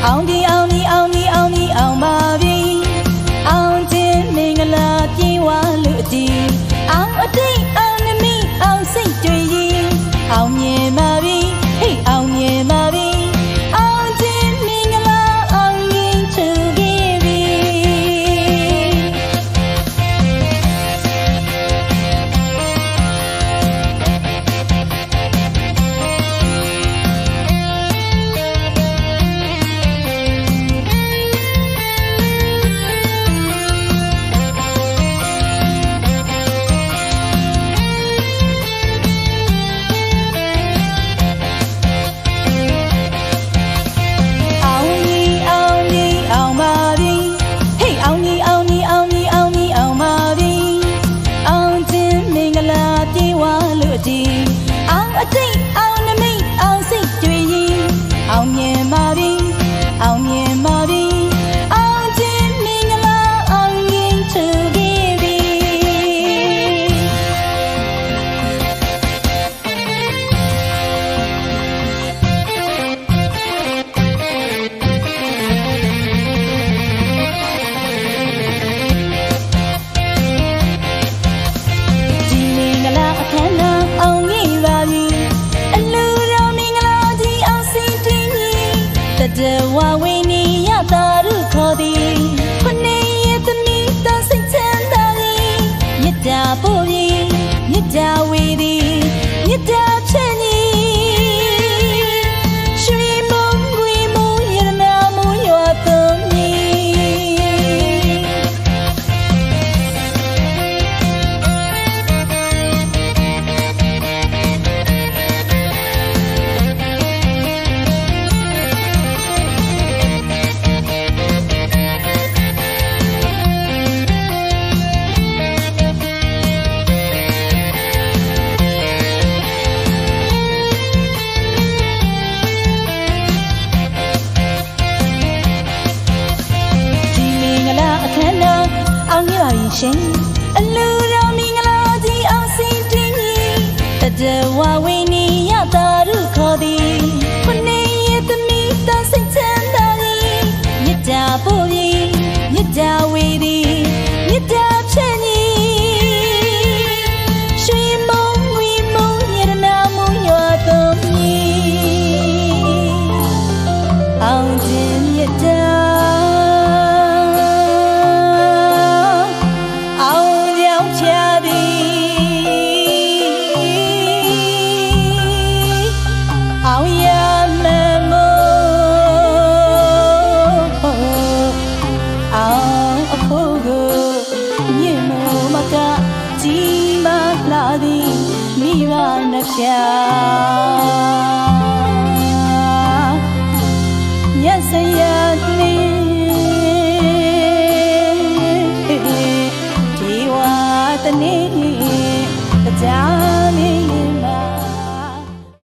I'll be ရှင်အလူတော်မင်္ဂလာကြီးအောင်စင်တင်ကြီးတတဝဝိနည်းရတာရုခေါ်သည်ခနေရသမီးတစိတ်ချမ်းသာကြီးမြတ်တာပို့ပြီးမြတ်တာဝေသည်မြတ်တာဖြင့်အောင်ခြင်း ကြောင့်ချာသည်အောင်ရမမို့အောင်အဖို့ကိုမြင့်မို့မကကြီးမားလာသည်မိဘနှဖျား down.